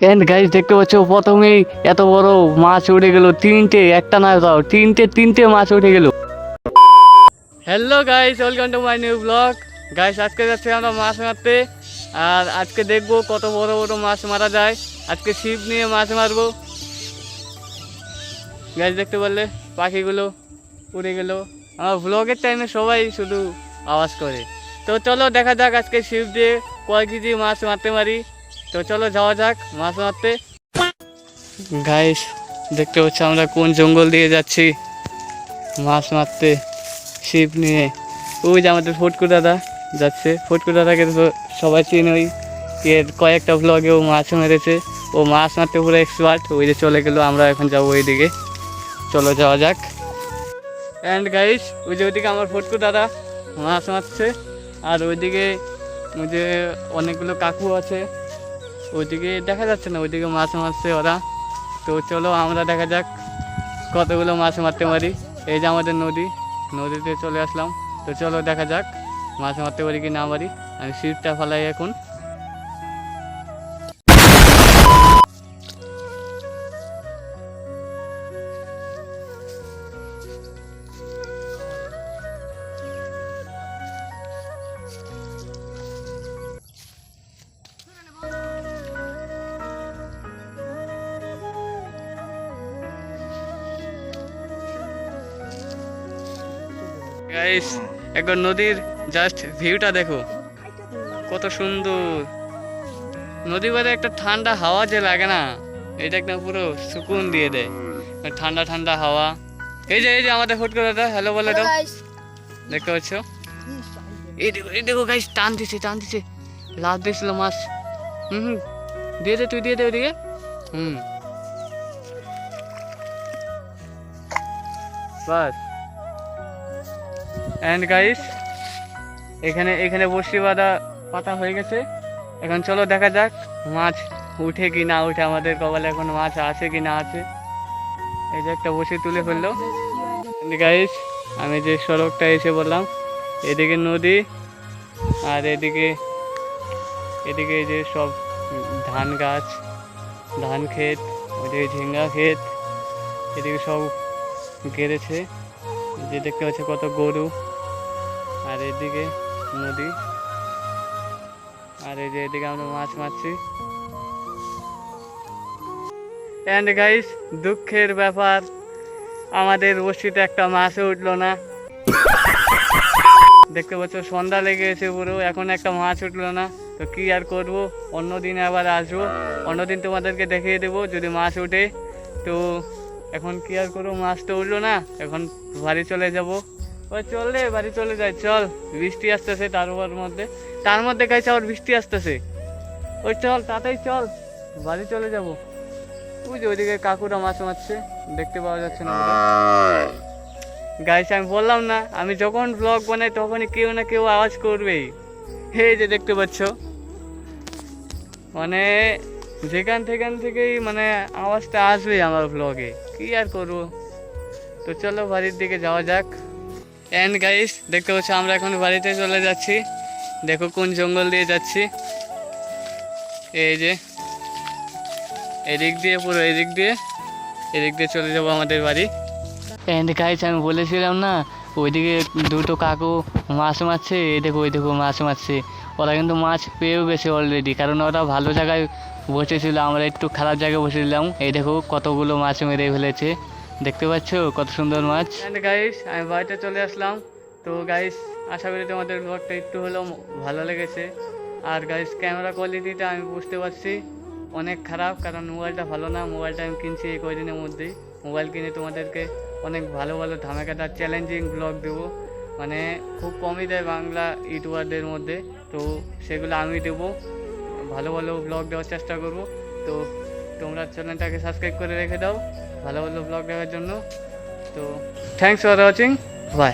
And guys দেখতে পাচ্ছ, প্রথমেই এত বড় মাছ উঠে গেল। তিনটে, একটা না তাও তিনটে তিনটে মাছ উঠে গেল। Hello guys welcome to my new vlog guys আজকে যাচ্ছি আমরা মাছ মারতে। আর আজকে দেখব কত বড় বড় মাছ মারা যায়। আজকে ছিপ নিয়ে মাছ মারবো। গাইস দেখতে পারলে পাখিগুলো উড়ে গেল। আমার ব্লগের টাইমে সবাই শুধু আওয়াজ করে। তো চলো দেখা যাক আজকে ছিপ দিয়ে কয় কেজি মাছ মারতে পারি। তো চলো যাওয়া যাক মাছ মারতে। গাইস দেখতে পাচ্ছি আমরা কোন জঙ্গল দিয়ে যাচ্ছি। মাছ মারতে ছিপ নিয়ে। ওই যে আমাদের ফটকু দাদা যাচ্ছে। ফটকু দাদাকে তো সবাই চিনে ওই এর কয়েকটা ব্লগে ও মাছ মেরেছে। ও মাছ মারতে পুরো এক্সপার্ট ওই যে চলে গেলো, আমরা এখন যাব ওইদিকে। চলো যাওয়া যাক। অ্যান্ড গাইস ওই যে ওইদিকে আমার ফটকু দাদা মাছ মারছে। আর ওইদিকে ওই যে অনেকগুলো কাকু আছে। ওইদিকে দেখা যাচ্ছে না, ওইদিকে মাছ মারছে ওরা। তো চলো আমরা দেখা যাক কতগুলো মাছ মারতে পারি। এই যে আমাদের নদী, নদীতে চলে আসলাম। তো চলো দেখা যাক মাছ মারতে পারি কি না পারি আমি সিটটা ফালাই এখন। গাইস একবার নদীর জাস্ট ভিউটা দেখো। কত সুন্দর। নদী বাদে একটা ঠান্ডা হাওয়া যে লাগে না এটা একদম পুরো সুকুন দিয়ে দেয়। ঠান্ডা ঠান্ডা হাওয়া। এই যে এই যে আমাদের ফুট করে দাদা হ্যালো বলে দাও দেখতে পাচ্ছ? এই দেখো এই দেখো গাইস টান দিছে টান দিছে। লাভ দিয়েছিল মাছ। হুম হুম। দিয়ে দে তুই দিয়ে দে ওইদিকে হুম। বাস। অ্যান্ড গাইস এখানে এখানে বসি বাঁধা পাতা হয়ে গেছে। এখন চলো দেখা যাক মাছ উঠে কি না উঠে আমাদের কপালে এখন মাছ আছে কি না আছে। এই যে একটা বসি তুলে ফেলল। গাইস আমি যে সড়কটা এসে বললাম, এদিকে নদী আর এদিকে এদিকে যে সব ধান গাছ, ধান ক্ষেত ওইদিকে ঝিঙ্গা ক্ষেত, এদিকে সব গেড়েছে। যে দেখতে পাচ্ছি কত গরু। আর এদিকে নদী। আর এই যে এদিকে আমরা মাছ মারছি। অ্যান্ড গাইস দুঃখের ব্যাপার, আমাদের বসিতে একটা মাছও উঠল না। দেখতে পাচ্ছ, সন্ধ্যা লেগে গেছে পুরো, এখন একটা মাছ উঠল না। তো কি আর করব? অন্য দিন আবার আসব। অন্য দিন তোমাদেরকে দেখিয়ে দেবো, যদি মাছ ওঠে। তো এখন কি আর করব? মাছ তো উঠল না, এখন বাড়ি চলে যাব। ওই চল বাড়ি চলে যাই, চল। বৃষ্টি আসতেছে তার মধ্যে। তার মধ্যে গাইছে আবার বৃষ্টি আসতেছে। ওই চল তাতেই চল। বাড়ি চলে যাব। ওই ওইদিকে কাকুরা মাছ মারছে, দেখতে পাওয়া যাচ্ছে না গাইছে, আমি বললাম না, আমি যখন ব্লগ বানাই তখনই কেউ না কেউ আওয়াজ করবেই। এই যে দেখতে পাচ্ছ। মানে যেখান থেখান থেকেই মানে আওয়াজটা আসবেই আমার ব্লগে কি আর করব? তো চলো বাড়ির দিকে যাওয়া যাক। অ্যান্ড গাইস দেখতে পাচ্ছ, আমরা এখন বাড়িতে চলে যাচ্ছি। দেখো কোন জঙ্গল দিয়ে যাচ্ছি। এই যে, এদিক দিয়ে পুরো এদিক দিয়ে এদিক দিয়ে চলে যাব আমাদের বাড়ি। অ্যান্ড গাইস আমি বলেছিলাম না, ওইদিকে দুটো কাকু মাছ মারছে, এই দেখো, ওই দেখো মাছ মারছে। ওরা কিন্তু মাছ পেয়েও গেছে অলরেডি কারণ ওরা ভালো জায়গায় বসেছিল, আমরা একটু খারাপ জায়গায় বসেছিলাম। এই দেখো কতগুলো মাছ মেরে ফেলেছে। দেখতে পাচ্ছ কত সুন্দর মাছ? গাইস আমি বাড়িতে চলে আসলাম। তো গাইস আশা করি তোমাদের ব্লগটা একটু হলেও ভালো লেগেছে। আর গাইস ক্যামেরা কোয়ালিটিটা আমি বুঝতে পারছি অনেক খারাপ, কারণ মোবাইলটা ভালো না। মোবাইলটা আমি কিনছি এই কয়দিনের মধ্যেই। মোবাইল কিনে তোমাদেরকে অনেক ভালো ভালো ধামাকাদার চ্যালেঞ্জিং ব্লগ দেবো। মানে খুব কমই দেয় বাংলা ইউটিউবারদের মধ্যে। তো সেগুলো আমি দেবো। ভালো ভালো ব্লগ দেওয়ার চেষ্টা করব। তো তোমরা চ্যানেলটাকে সাবস্ক্রাইব করে রেখে দাও। ভালো ভালো ব্লগ দেখার জন্য। তো থ্যাংকস ফর ওয়াচিং বাই